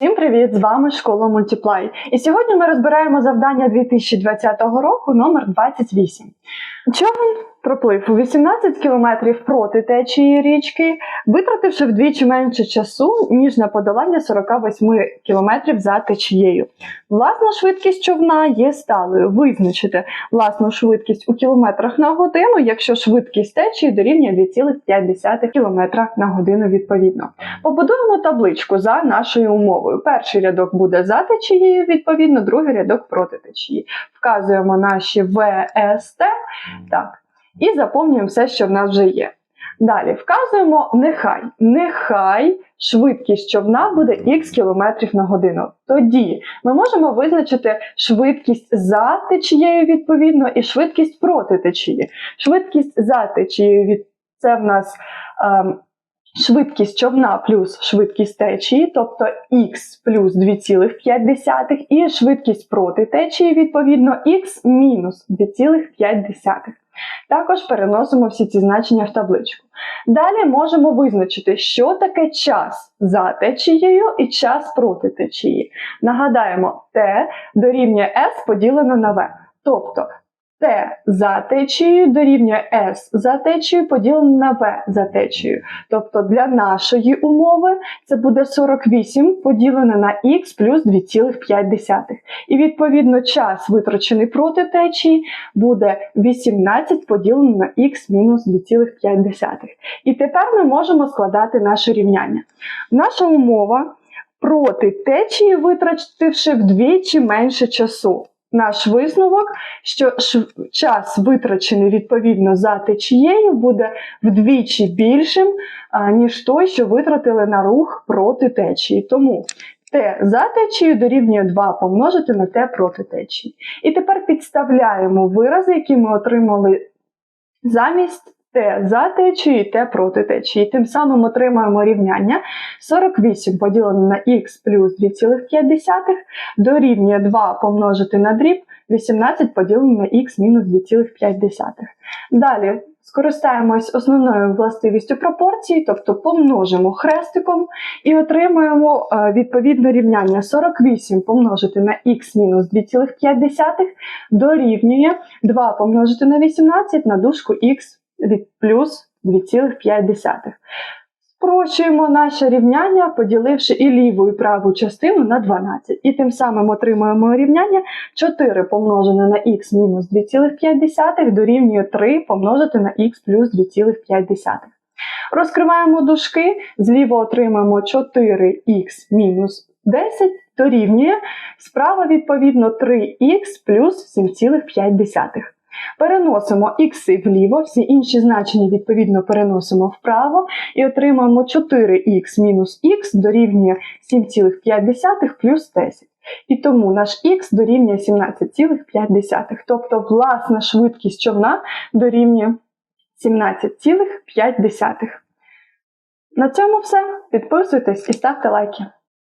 Всім привіт! З вами школа Мультіплай. І сьогодні ми розбираємо завдання 2020 року номер 28. Човен проплив 18 кілометрів проти течії річки, витративши вдвічі менше часу, ніж на подолання 48 кілометрів за течією. Власна швидкість човна є сталою. Визначити власну швидкість у кілометрах на годину, якщо швидкість течії дорівнює 2,5 км на годину відповідно. Побудуємо табличку за нашою умовою. Перший рядок буде за течією, відповідно, другий рядок проти течії. Вказуємо наші ВСТ. Так. І заповнюємо все, що в нас вже є. Далі вказуємо нехай. Нехай швидкість човна буде х км на годину. Тоді ми можемо визначити швидкість за течією відповідно і швидкість проти течії. Швидкість за течією від це в нас ем, швидкість човна плюс швидкість течії, тобто х плюс 2,5, і швидкість проти течії, відповідно, х мінус 2,5. Також переносимо всі ці значення в табличку. Далі можемо визначити, що таке час за течією і час проти течії. Нагадаємо, Т дорівнює С поділено на В. Тобто Т за течією дорівнює S за течією поділено на V за течією. Тобто для нашої умови це буде 48 поділене на х плюс 2,5. І відповідно час, витрачений проти течії, буде 18 поділено на х мінус 2,5. І тепер ми можемо складати наше рівняння. Наша умова проти течії, витративши вдвічі менше часу наш висновок, що час витрачений відповідно за течією буде вдвічі більшим, ніж той, що витратили на рух проти течії. Тому Т за течією дорівнює 2 помножити на Т проти течії. І тепер підставляємо вирази, які ми отримали замість Т за течією і Т проти течії. Тим самим отримаємо рівняння 48 поділено на х плюс 2,5 дорівнює 2 помножити на дріб 18 поділено на х мінус 2,5. Далі скористаємось основною властивістю пропорції, тобто помножимо хрестиком і отримуємо е, відповідне рівняння 48 помножити на х мінус 2,5 дорівнює 2 помножити на 18 на дужку х від плюс 2,5. Спрощуємо наше рівняння, поділивши і ліву, і праву частину на 12. І тим самим отримуємо рівняння 4 помножене на х мінус 2,5 дорівнює 3 помножити на х плюс 2,5. Розкриваємо дужки, зліва отримаємо 4х мінус 10 дорівнює, справа відповідно 3х плюс 7,5. Переносимо х вліво, всі інші значення відповідно переносимо вправо і отримаємо 4х мінус х дорівнює 7,5 плюс 10. І тому наш х дорівнює 17,5. Тобто власна швидкість човна дорівнює 17,5. На цьому все. Підписуйтесь і ставте лайки.